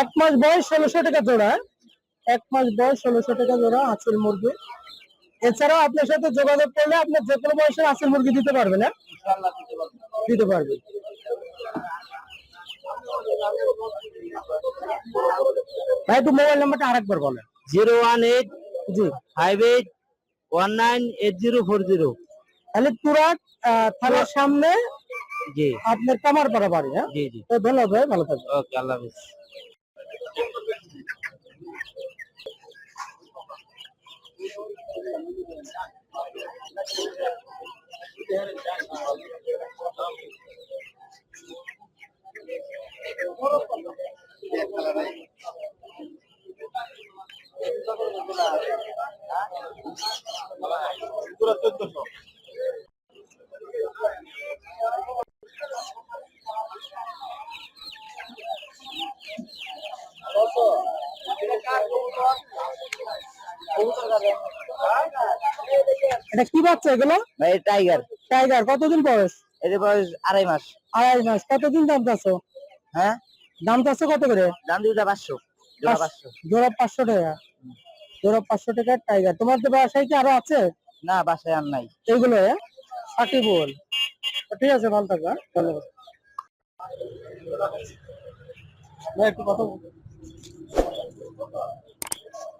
এক মাস বয়স ষোলোশো টাকা জোড়া। এক মাস বয়স ষোলোশো টাকা জোড়া আঁচল মুরগি। এছাড়াও আপনার সাথে যোগাযোগ করলে আপনার যে কোনো বয়সের আঁচল মুরগি দিতে পারবেন হ্যাঁ? দিতে পারবে ভাই একটু মোবাইল নাম্বারটা আরেকবার বলেন। জিরো ওয়ান এইট জি। Five eight one nine eight zero four zero. তাহলে তুরাক থানার সামনে জি। আপনার কামারপাড়া বাড়ি হ্যাঁ? জি জি। ধন্যবাদ ভাই ভালো থাকবেন। ওকে আল্লাহ হাফিজ। চোদ্দশো এটা কি বাচ্চা এগুলো? ভাই টাইগার টাইগার কতদিন বয়স? এর বয়স আড়াই মাস। আড়াই মাস। কতদিন দাম চাচ্ছো? হ্যাঁ? দাম চাচ্ছো কত করে? দাম দুইটা পাঁচশো। জোড়া পাঁচশো। টাকা। জোড়া পাঁচশো টাকার টাইগার তোমার তো বাসায় কি আরও আছে? না বাসায় আর নাই। এইগুলো ষাটি ঠিক আছে ভালো থাকবে হ্যাঁ? ধন্যবাদ। ভাই একটু কথা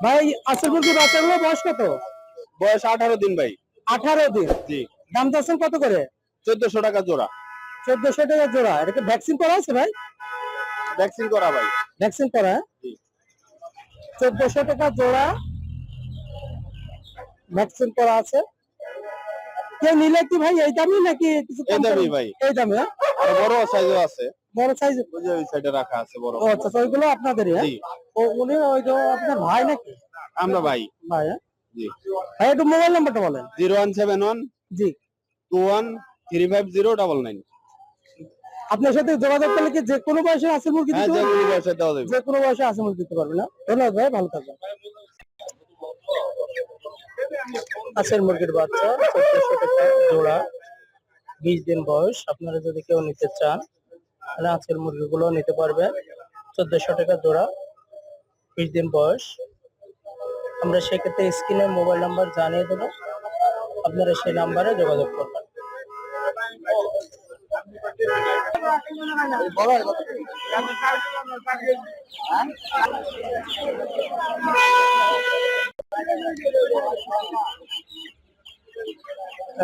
ভাই আসল মুরগি বাচ্চাগুলো বয়স কত? বয়স আঠারো দিন ভাই। আঠারো দিন। দাম চাচ্ছেন কত করে? চোদ্দশো টাকা জোড়া। চোদ্দশো টাকা জোড়া। এটা ভ্যাকসিন করা আছে ভাই? ভ্যাকসিন করা ভাই। ভ্যাকসিন করা। চোদ্দশো টাকা জোড়া। ভ্যাকসিন করা আছে। কেউ নিলে কি ভাই এই দামই নাকি কিছু এই দামই ভাই। এই দামে? হ্যাঁ? বড় সাইজও আছে। বড় সাইজ ওই যে ওই সাইডে রাখা আছে বড়। ও আচ্ছা তো ওইগুলো আপনাদেরই হ্যাঁ? ও উনি ওই যে আপনার ভাই নাকি? আমরা ভাই। ভাই হ্যাঁ? জি। ভাই একটু মোবাইল নাম্বারটা বলেন। জিরো ওয়ান সেভেন ওয়ান জি। Two one three five zero double nine. আপনার সাথে যোগাযোগ করলে কি যে কোনো বয়সে আছে মুরগি হ্যাঁ দিতে বয়সে যে কোনো বয়সে আছে মুরগি দিতে পারবেন না? ধন্যবাদ ভাই ভালো থাকবেন। আছের মুরগির বাচ্চা চোদ্দশো টাকা জোড়া বিশ দিন বয়স। আপনারা যদি কেউ নিতে চান তাহলে আজকের মুরগিগুলো নিতে পারবেন। চোদ্দশো টাকা জোড়া বিশ দিন বয়স। আমরা সেক্ষেত্রে স্ক্রিনে মোবাইল নাম্বার জানিয়ে দেবো। আপনারা সেই নাম্বারে যোগাযোগ করবেন।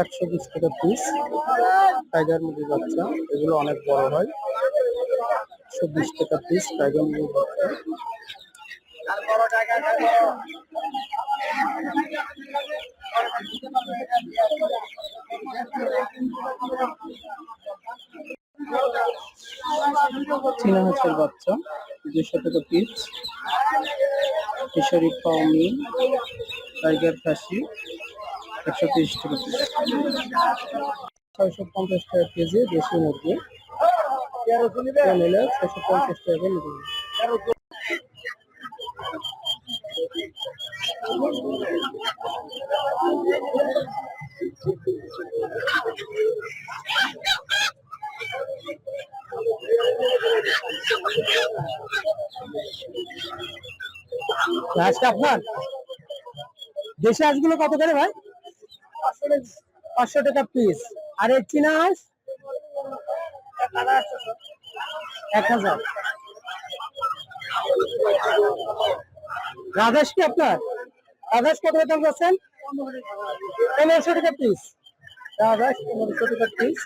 একশো বিশ টাকা পিস টাইগার মুরগির বাচ্চা, এগুলো অনেক বড় হয়। একশো বিশ টাকা পিস টাইগার মুরগির বাচ্চা। চীনা হাঁসের বাচ্চা দুশো টাকা পিস ফিশারি পাউনি টাইগার খাসি, একশো তিরিশ টাকা পিস ছয়শো পঞ্চাশ টাকা কেজি দেশি মুরগি। ছয়শো পঞ্চাশ টাকা নিতে আজকে আপনার দেশি হাঁসগুলো কত করে ভাই? পাঁচশো টাকা পিস আর এই চীনা হাঁস? এক হাজার। রাজহাঁস কি আপনার? রাজহাঁস কত দাম যাচ্ছেন পনেরোশো টাকা পিস রাজহাঁস পনেরোশো টাকা পিস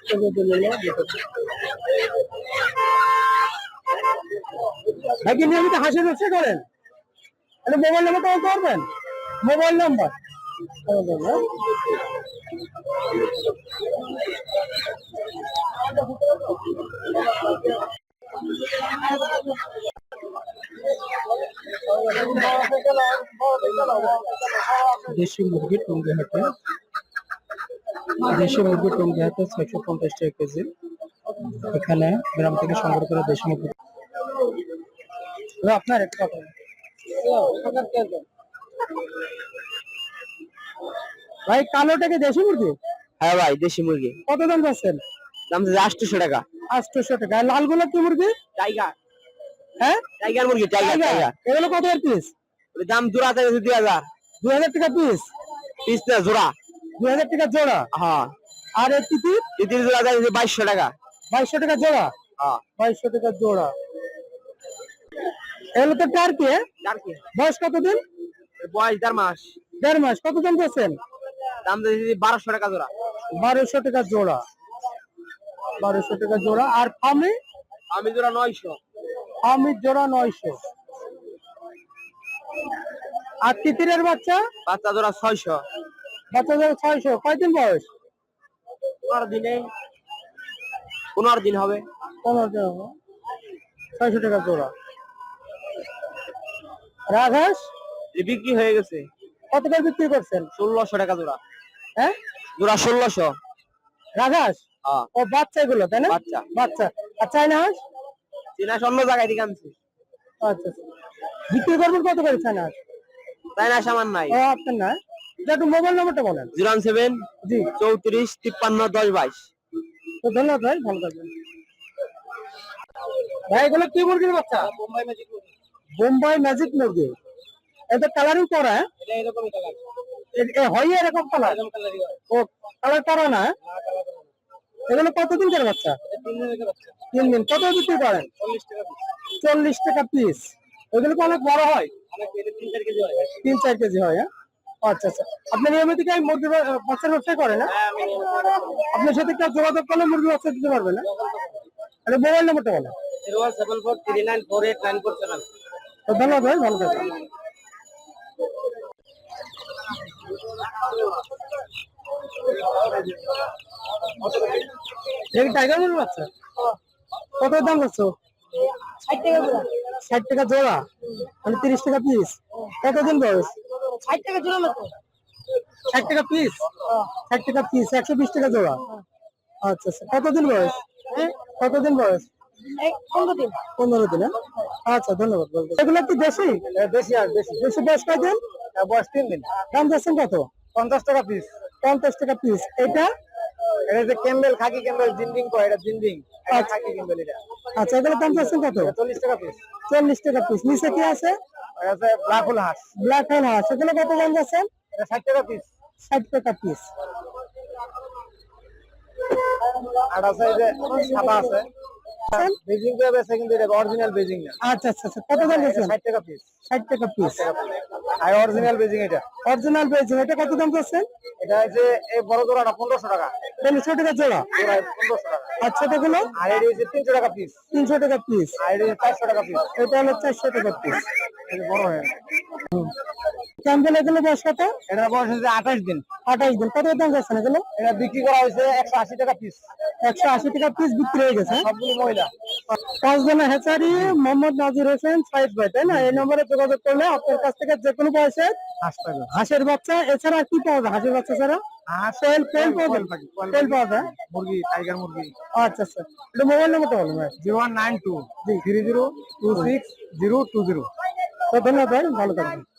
ভাই নিয়মিত হাঁসের ব্যবসা করেন। তাহলে মোবাইল নাম্বার কল করবেন। মোবাইল নাম্বার দেশি মুরগি টঙ্গি হাটে। দেশি মুরগি টঙ্গি হাটে ছয়শো পঞ্চাশ টাকা কেজি। এখানে গ্রাম থেকে সংগ্রহ করে দেশি মুরগি আপনার একটা ভাই কালোটাকে দেশি মুরগি? হ্যাঁ ভাই দেশি মুরগি। কত দাম দাম আটশোশো টাকা। আটশোশো টাকা। আর লালগুলো কি মুরগি? টাইগার। হ্যাঁ? টাইগার মুরগি টাইগার টাইগার। এগুলো কত পিস দাম জোড়া থেকে দুই হাজার। দুই হাজার টাকা পিস পিস না জোড়া। দুই হাজার টাকা জোড়া? হ্যাঁ। আর তিতির? তিতির জোড়া যায় বাইশশো টাকা। বাইশশো টাকা জোড়া? হ্যাঁ। বাইশশো টাকা জোড়া। এগুলো তো টার্কি হ্যাঁ? বয়স কতদিন? বয়স দেড় মাস। দেড় মাস। কত দাম দিয়েছেন দাম দিয়েছি বারোশো টাকা জোড়া। বারোশো টাকা জোড়া। বারোশো টাকা জোড়া। আর ফার্মে আমি জোড়া নয়শো। ফার্মের জোড়া নয়শো। আর তিতিরের বাচ্চা? বাচ্চা জোড়া ছয়শো। বাচ্চা জোড়া ছয়শো। কয়দিন বয়স? পনেরো দিনে। পনেরো দিন হবে। পনেরো দিন হবে। ছয়শো টাকা জোড়া। রাঘাস এ বিক্রি হয়ে গেছে। কত করে বিক্রি করছেন? ষোলোশো টাকা জোড়া। হ্যাঁ? জোড়া ষোলোশো। রাঘাস হ্যাঁ। ও বাচ্চা এগুলো তাই না? বাচ্চা। বাচ্চা। আর চাইনা হাঁস চীনা অন্য জায়গায় থেকে আনছি। আচ্ছা। বিক্রি করবেন কত করে চাইনা হাঁস তাই না সামান নাই। ও আপনার না এটা একটু মোবাইল নাম্বারটা বলেন। জিরো সেভেন জি। চৌত্রিশ তিপ্পান্ন দশ বাইশ। তো ধন্যবাদ ভাই ভালো থাকবেন। ভাই এগুলো কি মুরগির বাচ্চা? বোম্বাই ম্যাজিক বোম্বাই ম্যাজিক মুরগি। এটা কালারিং করা হ্যাঁ? হয় এরকম কালার ও কালার করা না? এগুলো কতদিন করে বাচ্চা? তিন দিন। কত বিক্রি করেন? চল্লিশ টাকা পিস ওইগুলো কি অনেক বড় হয়? তিন চার কেজি হয়। হয় হ্যাঁ? আচ্ছা আচ্ছা। আপনি নিয়মিত কি মুরগি বাচ্চার ব্যবসা করেন না আপনার সাথে কেউ যোগাযোগ করলে মুরগি বাচ্চা দিতে পারবে না? মোবাইল নাম্বারটা বলেন zero one seven four three nine four eight nine four seven. তো ধন্যবাদ ভাই ভালো থাকবেন। টাইগার মুরগি বাচ্চা কত দাম যাচ্ছে ষাট টাকা জোড়া। ষাট টাকা জোড়া? মানে তিরিশ টাকা পিস কতদিন বয়স? ষাট টাকা জোড়া মতো। ষাট টাকা পিস ষাট টাকা পিস একশো বিশ টাকা জোড়া। আচ্ছা আচ্ছা। কতদিন বয়স? কতদিন বয়স? পনেরো দিন। হ্যাঁ? আচ্ছা ধন্যবাদ এগুলো কি দেশি? দেশি আর দেশি। দেশি বয়স কয়দিন? বয়স তিন দিন। দাম যাচ্ছেন কত? পঞ্চাশ টাকা পিস পঞ্চাশ টাকা পিস এটা এটা যে ক্যাম্বেল খাকি ক্যাম্বেল জিন্ডিং কয়? এটা জিন্ডিং। খাকি ক্যাম্বেল এটা। আচ্ছা এগুলো দাম যাচ্ছেন কত? চল্লিশ টাকা পিস চল্লিশ টাকা পিস নিচে কি আছে? আছে ব্ল্যাক হোল হাঁস। ব্ল্যাক হোল হাঁস। এগুলো কত দাম যাচ্ছেন এটা ষাট টাকা পিস ষাট টাকা পিস আর আছে যে সাদা আছে। বেজিং তো বেছে কিন্তু এটা অরিজিনাল বেজিং না। আচ্ছা আচ্ছা আচ্ছা। কত দাম যাচ্ছেন ষাট টাকা পিস ষাট টাকা পিস আর অরিজিনাল বেজিং এটা। অরিজিনাল পেয়েছেন এটা কত দাম যাচ্ছেন এটা হচ্ছে এই বড় জোড়াটা পনেরোশো টাকা। পনেরোশো টাকা জোড়া। জোড়া পনেরোশো টাকা। আর ছোটগুলো? আর এটা হচ্ছে তিনশো টাকা পিস তিনশো টাকা পিস আর এটা হচ্ছে চারশো টাকা পিস এটা হলো চারশো টাকা পিস এটা বড় হয়ে ক্যাম্পেল এগুলো বয়স কত? এটা বয়স হচ্ছে আঠাশ দিন। আঠাশ দিন। কত দাম এগুলো? এটা বিক্রি করা হয়েছে একশো আশি টাকা পিস একশো আশি টাকা পিস বিক্রি হয়ে গেছে? সবগুলো মহিলা পাঁচ হেচারি মোহাম্মদ নাজির হোসেন সাইদ ভাই তাই না? এই নম্বরে যোগাযোগ করলে আপনার কাছ থেকে যে কোনো বয়সে হাঁস পাবে হাঁসের বাচ্চা এছাড়া কি পাওয়া যায়? হাঁসের বাচ্চা ছাড়া? তেল তেল পাওয়া যায়? তেল পাওয়া যায়? মুরগি টাইগার মুরগি। আচ্ছা আচ্ছা। এটা মোবাইল নাম্বারটা বলুন ভাই। Zero one nine two three zero two six zero two zero. তো ধন্যবাদ ভাই ভালো থাকবেন।